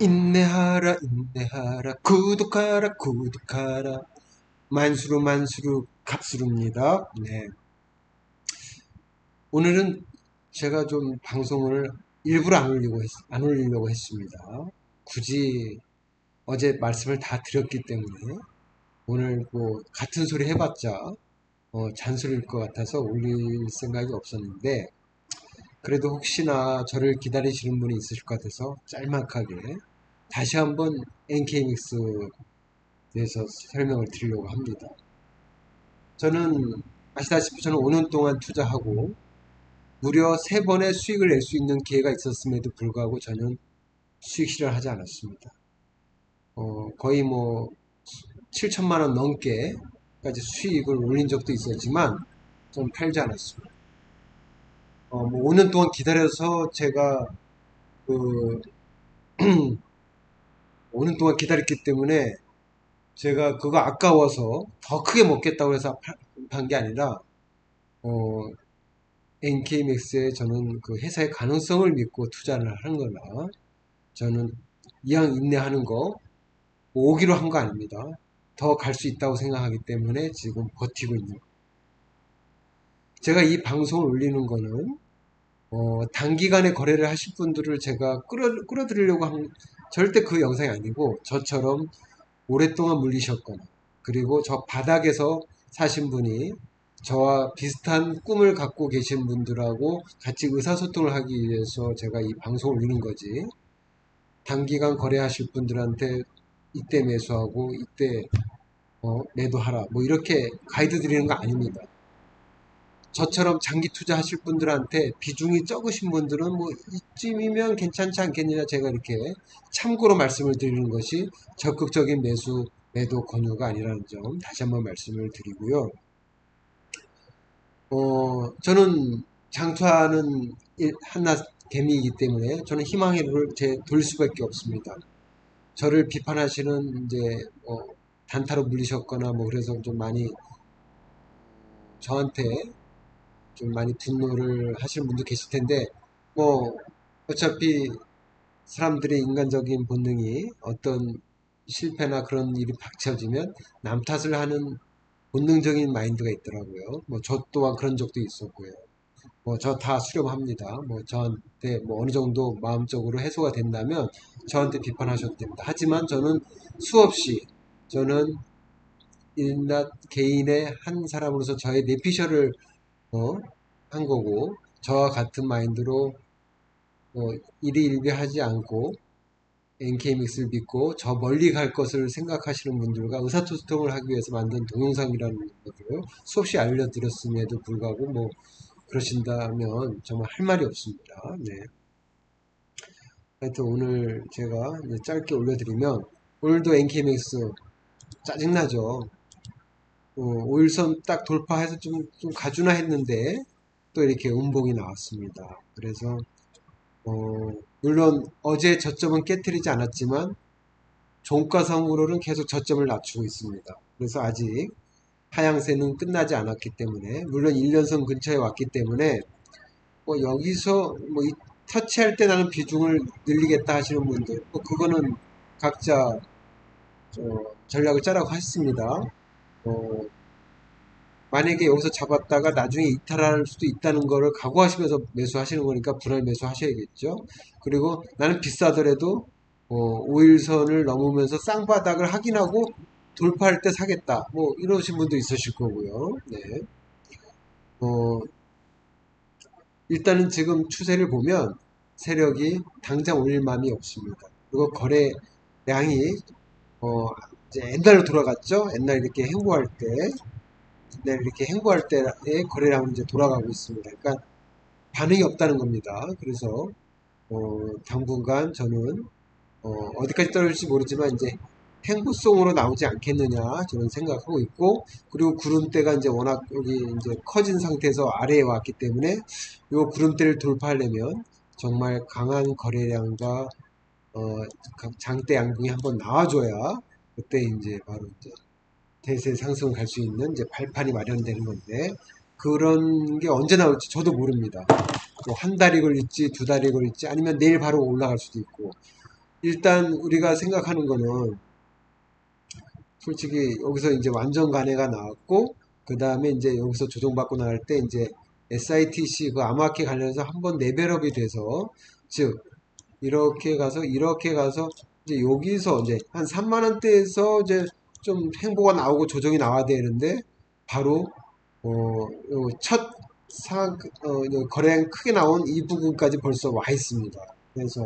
인내하라 인내하라 구독하라 구독하라 만수로 만수로 값수로입니다. 네. 오늘은 제가 좀 방송을 일부러 안 올리고 했, 안 올리려고 했습니다. 굳이 어제 말씀을 다 드렸기 때문에 오늘 뭐 같은 소리 해봤자 어, 잔소리일 것 같아서 올릴 생각이 없었는데 그래도 혹시나 저를 기다리시는 분이 있으실 것 같아서 짤막하게 다시 한번 NK믹스에 대해서 설명을 드리려고 합니다. 저는 아시다시피 저는 5년 동안 투자하고 무려 3번의 수익을 낼 수 있는 기회가 있었음에도 불구하고 저는 수익 실현하지 않았습니다. 어, 거의 뭐 7천만 원 넘게까지 수익을 올린 적도 있었지만 좀 팔지 않았습니다. 어, 뭐 5년 동안 기다려서 제가 그 5년 동안 기다렸기 때문에 제가 그거 아까워서 더 크게 먹겠다고 해서 판 게 아니라 어, NK맥스에 저는 그 회사의 가능성을 믿고 투자를 하는 거나 저는 이왕 인내하는 거 오기로 한 거 아닙니다. 더 갈 수 있다고 생각하기 때문에 지금 버티고 있는 거예요. 제가 이 방송을 올리는 거는 어, 단기간에 거래를 하실 분들을 제가 끌어, 끌어들이려고 한 절대 그 영상이 아니고 저처럼 오랫동안 물리셨거나 그리고 저 바닥에서 사신 분이 저와 비슷한 꿈을 갖고 계신 분들하고 같이 의사소통을 하기 위해서 제가 이 방송을 올리는 거지. 단기간 거래하실 분들한테 이때 매수하고 이때 어, 매도하라. 뭐 이렇게 가이드 드리는 거 아닙니다 저처럼 장기 투자하실 분들한테 비중이 적으신 분들은 뭐 이쯤이면 괜찮지 않겠느냐 제가 이렇게 참고로 말씀을 드리는 것이 적극적인 매수 매도 권유가 아니라는 점 다시 한번 말씀을 드리고요. 어, 저는 장투하는 한낱 개미이기 때문에 저는 희망의 돌 수밖에 없습니다. 저를 비판하시는 이제 뭐 단타로 물리셨거나 뭐 그래서 좀 많이 저한테 좀 많이 분노를 하시는 분도 계실 텐데 뭐 어차피 사람들의 인간적인 본능이 어떤 실패나 그런 일이 닥쳐지면 남 탓을 하는 본능적인 마인드가 있더라고요. 뭐 저 또한 그런 적도 있었고요. 뭐 저 다 수렴합니다. 뭐 저한테 뭐 어느 정도 마음적으로 해소가 된다면 저한테 비판하셔도 됩니다. 하지만 저는 수없이 저는 인낱 개인의 한 사람으로서 저의 내피셜을 어, 한 거고 저와 같은 마인드로 어, 일희일비하지 않고 NK믹스를 믿고 저 멀리 갈 것을 생각하시는 분들과 의사소통을 하기 위해서 만든 동영상이라는 것을 수없이 알려드렸음에도 불구하고 뭐 그러신다면 정말 할 말이 없습니다. 네. 하여튼 오늘 제가 짧게 올려드리면 오늘도 NK믹스 짜증나죠. 어, 5일선 딱 돌파해서 좀, 좀 가주나 했는데 또 이렇게 음봉이 나왔습니다. 그래서 어, 물론 어제 저점은 깨뜨리지 않았지만 종가상으로는 계속 저점을 낮추고 있습니다. 그래서 아직 하향세는 끝나지 않았기 때문에 물론 1년선 근처에 왔기 때문에 뭐 여기서 뭐 터치할 때 나는 비중을 늘리겠다 하시는 분들 뭐 그거는 각자 어, 전략을 짜라고 했습니다. 어, 만약에 여기서 잡았다가 나중에 이탈할 수도 있다는 것을 각오하시면서 매수하시는 거니까 분할 매수하셔야겠죠. 그리고 나는 비싸더라도 어, 5일선을 넘으면서 쌍바닥을 확인하고 돌파할 때 사겠다. 뭐 이러신 분도 있으실 거고요. 네. 어, 일단은 지금 추세를 보면 세력이 당장 올릴 마음이 없습니다. 그리고 거래량이 어, 이제 옛날로 돌아갔죠. 옛날 이렇게 행보할 때 네, 이렇게 행보할 때의 거래량은 이제 돌아가고 있습니다. 그러니까 반응이 없다는 겁니다. 그래서 어, 당분간 저는 어, 디까지 떨어질지 모르지만 이제 행보성으로 나오지 않겠느냐 저는 생각하고 있고 그리고 구름대가 이제 워낙 여기 이제 커진 상태에서 아래에 왔기 때문에 이 구름대를 돌파하려면 정말 강한 거래량과 어, 장대 양봉이 한번 나와줘야 그때 이제 바로 이제 대세 상승을 갈 수 있는 이제 발판이 마련되는 건데 그런 게 언제 나올지 저도 모릅니다. 뭐한 달이 걸릴지 두 달이 걸릴지 아니면 내일 바로 올라갈 수도 있고 일단 우리가 생각하는 거는 솔직히 여기서 이제 완전 간회가 나왔고 그 다음에 이제 여기서 조정받고 나갈 때 이제 SITC 그 암호화폐 관련해서 한번 레벨업이 돼서 즉 이렇게 가서 이렇게 가서 이제 여기서 이제 한 3만 원대에서 이제 좀 행보가 나오고 조정이 나와야 되는데 바로 어첫 상, 어, 거래량 크게 나온 이 부분까지 벌써 와 있습니다. 그래서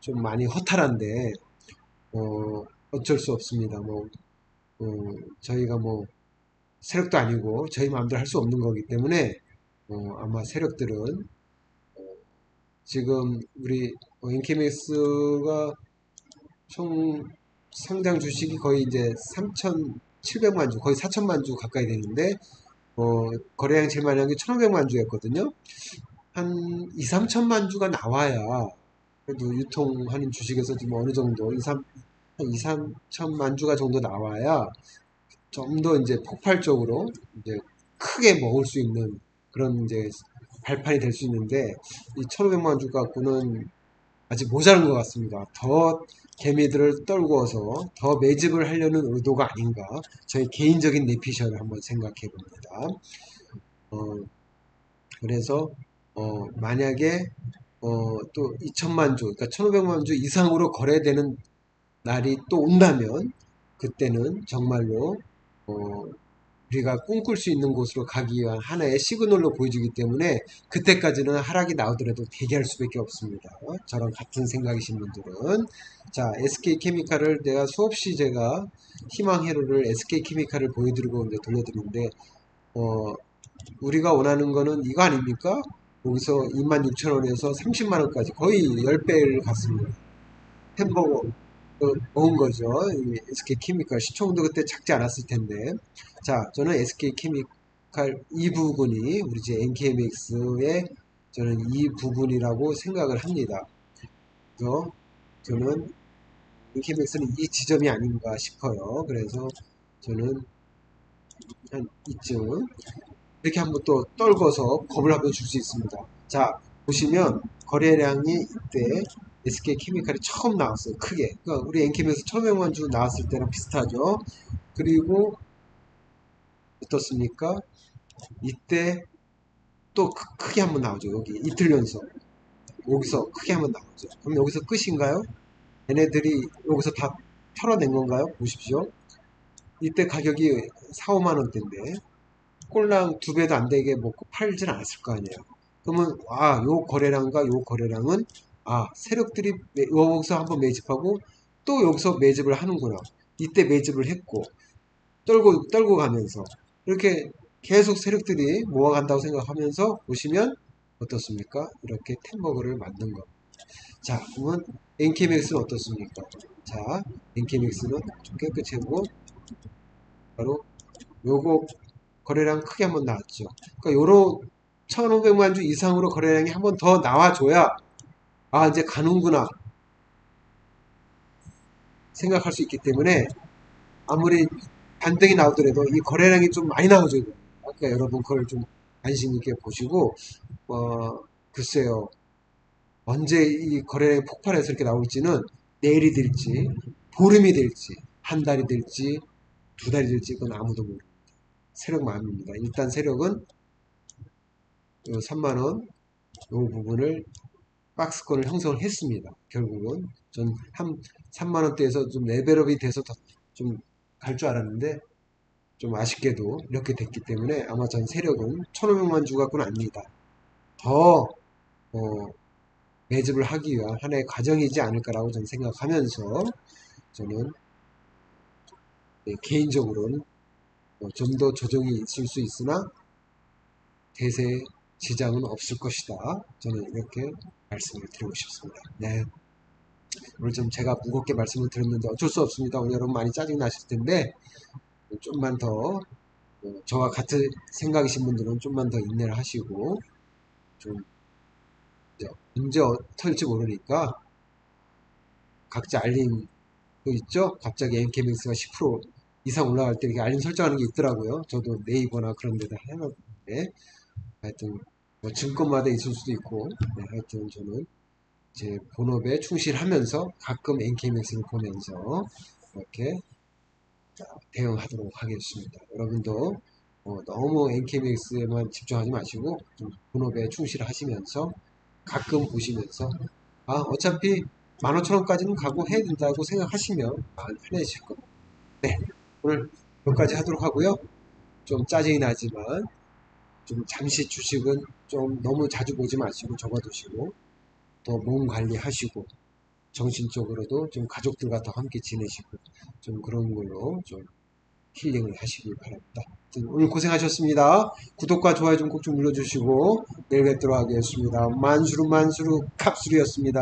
좀 많이 허탈한데 어, 어쩔 수 없습니다. 뭐 어, 저희가 뭐 세력도 아니고 저희 마음대로 할 수 없는 거기 때문에 어, 아마 세력들은 어, 지금 우리 엔케맥스가 총 상장 주식이 거의 이제 3,700만 주, 거의 4천만 주 가까이 되는데 어, 거래량 제일 많이 한 게 1,500만 주였거든요. 한 2, 3천만 주가 나와야 그래도 유통하는 주식에서 좀 어느 정도 2, 3, 한 2, 3천만 주가 정도 나와야 좀 더 이제 폭발적으로 이제 크게 먹을 수 있는 그런 이제 발판이 될 수 있는데 이 1,500만 주 갖고는 아직 모자란 것 같습니다. 더 개미들을 떨구어서 더 매집을 하려는 의도가 아닌가 저희 개인적인 내피셜을 한번 생각해 봅니다. 어, 그래서 어, 만약에 어, 또 2천만 주, 그러니까 1,500만 주 이상으로 거래되는 날이 또 온다면 그때는 정말로 어, 우리가 꿈꿀 수 있는 곳으로 가기 위한 하나의 시그널로 보여지기 때문에 그때까지는 하락이 나오더라도 대기할 수밖에 없습니다. 저랑 같은 생각이신 분들은 자 SK케미칼을 내가 수없이 제가 희망 회로를 SK케미칼을 보여드리고 이제 돌려드리는데 어, 우리가 원하는 거는 이거 아닙니까? 여기서 26,000원에서 30만원까지 거의 10배를 갔습니다. 햄버거 먹은 거죠. SK케미칼 시총도 그때 작지 않았을 텐데 자 저는 SK케미칼 이 부분이 우리 이제 NKMX의 저는 이 부분이라고 생각을 합니다. 그래서 저는 NKMX는 이 지점이 아닌가 싶어요. 그래서 저는 한 이쯤 이렇게 한번 또 떨궈서 겁을 한번 줄 수 있습니다. 자 보시면 거래량이 이때 SK케미칼이 처음 나왔어요. 크게. 그러니까 우리 엔캠에서 천명만 주 나왔을 때랑 비슷하죠. 그리고 어떻습니까? 이때 또 크게 한번 나오죠. 여기 이틀 연속. 여기서 크게 한번 나오죠. 그럼 여기서 끝인가요? 얘네들이 여기서 다 털어낸 건가요? 보십시오. 이때 가격이 4, 5만 원대인데 꼴랑 두 배도 안 되게 먹고 팔진 않았을 거 아니에요. 그러면 아, 요 거래량과 요 거래량은 아, 세력들이 여기서 한번 매집하고 또 여기서 매집을 하는구나. 이때 매집을 했고 떨고 떨고 가면서 이렇게 계속 세력들이 모아간다고 생각하면서 보시면 어떻습니까? 이렇게 템버그를 만든 거. 자, 그러면 NKMX는 어떻습니까? 자, NKMX는 좀 깨끗이 하고 바로 요거 거래량 크게 한번 나왔죠. 그러니까 요런 1500만 주 이상으로 거래량이 한번 더 나와줘야 아 이제 가는구나 생각할 수 있기 때문에 아무리 반등이 나오더라도 이 거래량이 좀 많이 나오죠. 그러니까 여러분 그걸 좀 관심 있게 보시고 어 글쎄요 언제 이 거래량이 폭발해서 이렇게 나올지는 내일이 될지 보름이 될지 한 달이 될지 두 달이 될지 그건 아무도 모릅니다. 세력 마음입니다. 일단 세력은 3만원 이 부분을 박스권을 형성을 했습니다. 결국은 전 한 3만 원대에서 좀 레벨업이 돼서 좀 갈 줄 알았는데 좀 아쉽게도 이렇게 됐기 때문에 아마 전 세력은 1500만 주 갖고는 아닙니다. 더 어, 매집을 하기 위한 하나의 과정이지 않을까라고 저는 생각하면서 저는 네, 개인적으로는 어, 좀더 조정이 있을 수 있으나 대세 지장은 없을 것이다. 저는 이렇게 말씀을 드리고 싶습니다. 네. 오늘 좀 제가 무겁게 말씀을 드렸는데 어쩔 수 없습니다. 오늘 여러분 많이 짜증 나실 텐데 좀만 더 어, 저와 같은 생각이신 분들은 좀만 더 인내를 하시고 좀 언제 털지 모르니까 각자 알림 그 있죠? 갑자기 NK맥스가 10% 이상 올라갈 때 이렇게 알림 설정하는 게 있더라고요. 저도 네이버나 그런 데다 해놨는데 하여튼 뭐 증권마다 있을 수도 있고 네, 하여튼 저는 이제 본업에 충실하면서 가끔 NK맥스를 보면서 이렇게 대응하도록 하겠습니다. 여러분도 어, 너무 NK맥스에만 집중하지 마시고 좀 본업에 충실하시면서 가끔 보시면서 아 어차피 15,000원까지는 가고 해야 된다고 생각하시면 마음 편해지실 겁니다. 네 오늘 여기까지 하도록 하고요. 좀 짜증이 나지만 좀 잠시 주식은 좀 너무 자주 보지 마시고 접어두시고 또 몸 관리하시고 정신적으로도 좀 가족들과 더 함께 지내시고 좀 그런 걸로 좀 힐링을 하시길 바랍니다. 오늘 고생하셨습니다. 구독과 좋아요 좀 꼭좀 눌러주시고 내일 뵙도록 하겠습니다. 만수르 만수르 캅수루였습니다.